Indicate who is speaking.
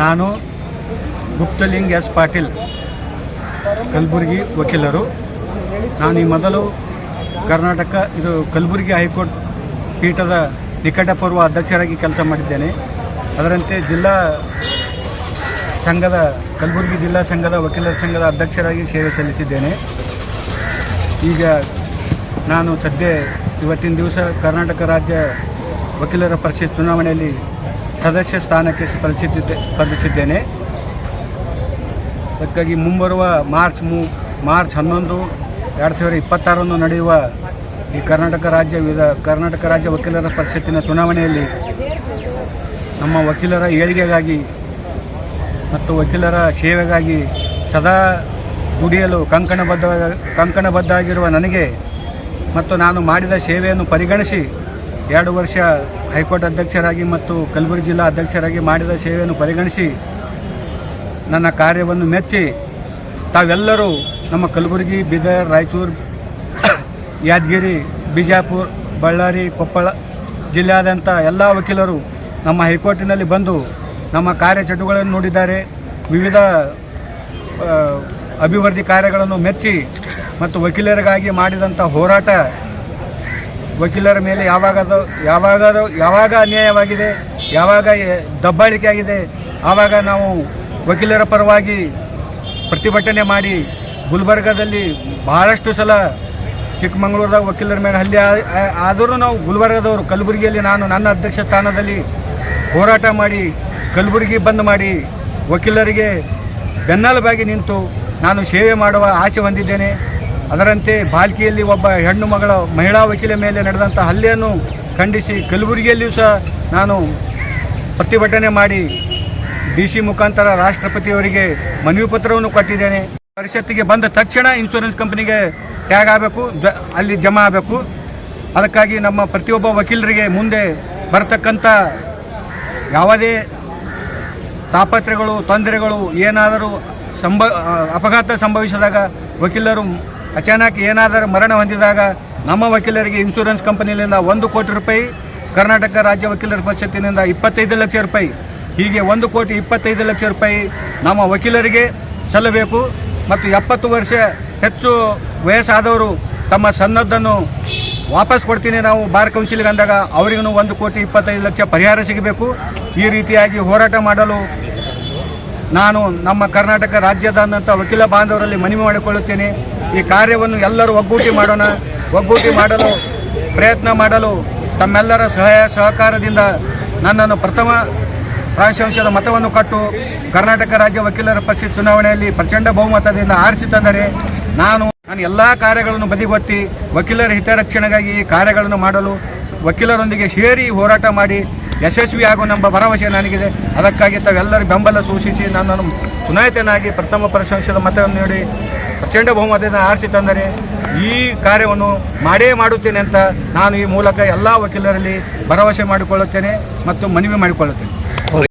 Speaker 1: ನಾನು ಗುಪ್ತಲಿಂಗ್ ಎಸ್ ಪಾಟೀಲ್, ಕಲಬುರಗಿ ವಕೀಲರು. ನಾನು ಈ ಮೊದಲು ಕರ್ನಾಟಕ, ಇದು ಕಲಬುರಗಿ ಹೈಕೋರ್ಟ್ ಪೀಠದ ನಿಕಟಪೂರ್ವ ಅಧ್ಯಕ್ಷರಾಗಿ ಕೆಲಸ ಮಾಡಿದ್ದೇನೆ. ಅದರಂತೆ ಜಿಲ್ಲಾ ಸಂಘದ, ಕಲಬುರಗಿ ಜಿಲ್ಲಾ ಸಂಘದ ವಕೀಲರ ಸಂಘದ ಅಧ್ಯಕ್ಷರಾಗಿ ಸೇವೆ ಸಲ್ಲಿಸಿದ್ದೇನೆ. ಈಗ ನಾನು ಸದ್ಯ ಇವತ್ತಿನ ದಿವಸ ಕರ್ನಾಟಕ ರಾಜ್ಯ ವಕೀಲರ ಪರಿಷತ್ ಚುನಾವಣೆಯಲ್ಲಿ ಸದಸ್ಯ ಸ್ಥಾನಕ್ಕೆ ಸ್ಪರ್ಧಿಸಿದ್ದೆ ಸ್ಪರ್ಧಿಸಿದ್ದೇನೆ. ಅದಕ್ಕಾಗಿ ಮುಂಬರುವ ಮಾರ್ಚ್ ಮೂ, ಮಾರ್ಚ್ ಹನ್ನೊಂದು ಎರಡು ಸಾವಿರದ ಇಪ್ಪತ್ತಾರರಂದು ನಡೆಯುವ ಈ ಕರ್ನಾಟಕ ರಾಜ್ಯ ವಿಧ, ಕರ್ನಾಟಕ ರಾಜ್ಯ ವಕೀಲರ ಪರಿಷತ್ತಿನ ಚುನಾವಣೆಯಲ್ಲಿ ನಮ್ಮ ವಕೀಲರ ಏಳಿಗೆಗಾಗಿ ಮತ್ತು ವಕೀಲರ ಸೇವೆಗಾಗಿ ಸದಾ ದುಡಿಯಲು ಕಂಕಣಬದ್ಧ ಕಂಕಣಬದ್ಧ ಆಗಿರುವ ನನಗೆ ಮತ್ತು ನಾನು ಮಾಡಿದ ಸೇವೆಯನ್ನು ಪರಿಗಣಿಸಿ ಎರಡು ವರ್ಷ ಹೈಕೋರ್ಟ್ ಅಧ್ಯಕ್ಷರಾಗಿ ಮತ್ತು ಕಲಬುರಗಿ ಜಿಲ್ಲಾ ಅಧ್ಯಕ್ಷರಾಗಿ ಮಾಡಿದ ಸೇವೆಯನ್ನು ಪರಿಗಣಿಸಿ ನನ್ನ ಕಾರ್ಯವನ್ನು ಮೆಚ್ಚಿ ತಾವೆಲ್ಲರೂ ನಮ್ಮ ಕಲಬುರಗಿ, ಬೀದರ್, ರಾಯಚೂರು, ಯಾದಗಿರಿ, ಬಿಜಾಪುರ, ಬಳ್ಳಾರಿ, ಕೊಪ್ಪಳ ಜಿಲ್ಲೆಯಾದಂಥ ಎಲ್ಲ ವಕೀಲರು ನಮ್ಮ ಹೈಕೋರ್ಟಿನಲ್ಲಿ ಬಂದು ನಮ್ಮ ಕಾರ್ಯಚಟುವಟಿಕೆಗಳನ್ನು ನೋಡಿದ್ದಾರೆ. ವಿವಿಧ ಅಭಿವೃದ್ಧಿ ಕಾರ್ಯಗಳನ್ನು ಮೆಚ್ಚಿ ಮತ್ತು ವಕೀಲರಿಗಾಗಿ ಮಾಡಿದಂಥ ಹೋರಾಟ ವಕೀಲರ ಮೇಲೆ ಯಾವಾಗ ಯಾವಾಗಾದರೂ ಯಾವಾಗ ಅನ್ಯಾಯವಾಗಿದೆ, ಯಾವಾಗ ದಬ್ಬಾಳಿಕೆ ಆಗಿದೆ ಆವಾಗ ನಾವು ವಕೀಲರ ಪರವಾಗಿ ಪ್ರತಿಭಟನೆ ಮಾಡಿ ಗುಲ್ಬರ್ಗದಲ್ಲಿ ಬಹಳಷ್ಟು ಸಲ ಚಿಕ್ಕಮಗಳೂರದಾಗ ವಕೀಲರ ಮೇಲೆ ಹಲ್ಲೆ ಆದರೂ ನಾವು ಗುಲ್ಬರ್ಗದವರು ಕಲಬುರಗಿಯಲ್ಲಿ ನಾನು ನನ್ನ ಅಧ್ಯಕ್ಷ ಸ್ಥಾನದಲ್ಲಿ ಹೋರಾಟ ಮಾಡಿ ಕಲಬುರಗಿ ಬಂದ್ ಮಾಡಿ ವಕೀಲರಿಗೆ ಬೆನ್ನೆಲುಬಾಗಿ ನಿಂತು ನಾನು ಸೇವೆ ಮಾಡುವ ಆಸೆ ಹೊಂದಿದ್ದೇನೆ. ಅದರಂತೆ ಬಾಲ್ಕಿಯಲ್ಲಿ ಒಬ್ಬ ಹೆಣ್ಣು ಮಗಳ ಮಹಿಳಾ ವಕೀಲ ಮೇಲೆ ನಡೆದಂಥ ಹಲ್ಲೆಯನ್ನು ಖಂಡಿಸಿ ಕಲಬುರಗಿಯಲ್ಲಿಯೂ ಸಹ ನಾನು ಪ್ರತಿಭಟನೆ ಮಾಡಿ ಡಿ ಸಿ ಮುಖಾಂತರ ರಾಷ್ಟ್ರಪತಿಯವರಿಗೆ ಮನವಿ ಪತ್ರವನ್ನು ಕೊಟ್ಟಿದ್ದೇನೆ. ಪರಿಷತ್ತಿಗೆ ಬಂದ ತಕ್ಷಣ ಇನ್ಶೂರೆನ್ಸ್ ಕಂಪನಿಗೆ ಟ್ಯಾಗ್ ಆಗಬೇಕು, ಜ, ಅಲ್ಲಿ ಜಮಾ ಆಗಬೇಕು. ಅದಕ್ಕಾಗಿ ನಮ್ಮ ಪ್ರತಿಯೊಬ್ಬ ವಕೀಲರಿಗೆ ಮುಂದೆ ಬರತಕ್ಕಂಥ ಯಾವುದೇ ತಾಪತ್ರೆಗಳು ತೊಂದರೆಗಳು ಏನಾದರೂ ಸಂಭ, ಅಪಘಾತ ಸಂಭವಿಸಿದಾಗ ವಕೀಲರು ಅಚಾನಕ್ ಏನಾದರೂ ಮರಣ ಹೊಂದಿದಾಗ ನಮ್ಮ ವಕೀಲರಿಗೆ ಇನ್ಶೂರೆನ್ಸ್ ಕಂಪನಿಯಿಂದ ಒಂದು ಕೋಟಿ ರೂಪಾಯಿ, ಕರ್ನಾಟಕ ರಾಜ್ಯ ವಕೀಲರ ಪರಿಷತ್ತಿನಿಂದ ಇಪ್ಪತ್ತೈದು ಲಕ್ಷ ರೂಪಾಯಿ. ಹೀಗೆ ಒಂದು ಕೋಟಿ ಇಪ್ಪತ್ತೈದು ಲಕ್ಷ ರೂಪಾಯಿ ನಮ್ಮ ವಕೀಲರಿಗೆ ಸಲ್ಲಬೇಕು. ಮತ್ತು ಎಪ್ಪತ್ತು ವರ್ಷ ಹೆಚ್ಚು ವಯಸ್ಸಾದವರು ತಮ್ಮ ಸನ್ನದ್ದನ್ನು ವಾಪಸ್ ಕೊಡ್ತೀನಿ ನಾವು ಬಾರ್ ಕೌನ್ಸಿಲ್ಗೆ ಅಂದಾಗ ಅವರಿಗೂ ಒಂದು ಕೋಟಿ ಇಪ್ಪತ್ತೈದು ಲಕ್ಷ ಪರಿಹಾರ ಸಿಗಬೇಕು. ಈ ರೀತಿಯಾಗಿ ಹೋರಾಟ ಮಾಡಲು ನಾನು ನಮ್ಮ ಕರ್ನಾಟಕ ರಾಜ್ಯದಾದಂಥ ವಕೀಲ ಬಾಂಧವರಲ್ಲಿ ಮನವಿ ಮಾಡಿಕೊಳ್ಳುತ್ತೇನೆ. ಈ ಕಾರ್ಯವನ್ನು ಎಲ್ಲರೂ ಒಗ್ಗೂಟಿ ಮಾಡೋಣ, ಒಗ್ಗೂಟಿ ಮಾಡಲು ಪ್ರಯತ್ನ ಮಾಡಲು ತಮ್ಮೆಲ್ಲರ ಸಹಾಯ ಸಹಕಾರದಿಂದ ನನ್ನನ್ನು ಪ್ರಥಮ ಪ್ರಾಶಂಸ್ಯದ ಮತವನ್ನು ಕಟ್ಟು ಕರ್ನಾಟಕ ರಾಜ್ಯ ವಕೀಲರ ಪರಿಷತ್ ಚುನಾವಣೆಯಲ್ಲಿ ಪ್ರಚಂಡ ಬಹುಮತದಿಂದ ಆರಿಸಿ ತಂದರೆ ನಾನು ನಾನು ಎಲ್ಲ ಕಾರ್ಯಗಳನ್ನು ಬದಿಗೊತ್ತಿ ವಕೀಲರ ಹಿತರಕ್ಷಣೆಗಾಗಿ ಈ ಕಾರ್ಯಗಳನ್ನು ಮಾಡಲು ವಕೀಲರೊಂದಿಗೆ ಸೇರಿ ಹೋರಾಟ ಮಾಡಿ ಯಶಸ್ವಿ ನಮ್ಮ ಭರವಸೆ ನನಗಿದೆ. ಅದಕ್ಕಾಗಿ ತಾವೆಲ್ಲರೂ ಬೆಂಬಲ ಸೂಚಿಸಿ ನನ್ನನ್ನು ಚುನಾಯಿತನಾಗಿ ಪ್ರಥಮ ಪ್ರಶಂಸದ ಮತವನ್ನು ನೀಡಿ, ಪ್ರಚಂಡ ಬಹುಮತದಿಂದ ಆರಿಸಿ ತಂದರೆ ಈ ಕಾರ್ಯವನ್ನು ಮಾಡೇ ಮಾಡುತ್ತೇನೆ ಅಂತ ನಾನು ಈ ಮೂಲಕ ಎಲ್ಲ ವಕೀಲರಲ್ಲಿ ಭರವಸೆ ಮಾಡಿಕೊಳ್ಳುತ್ತೇನೆ ಮತ್ತು ಮನವಿ ಮಾಡಿಕೊಳ್ಳುತ್ತೇನೆ.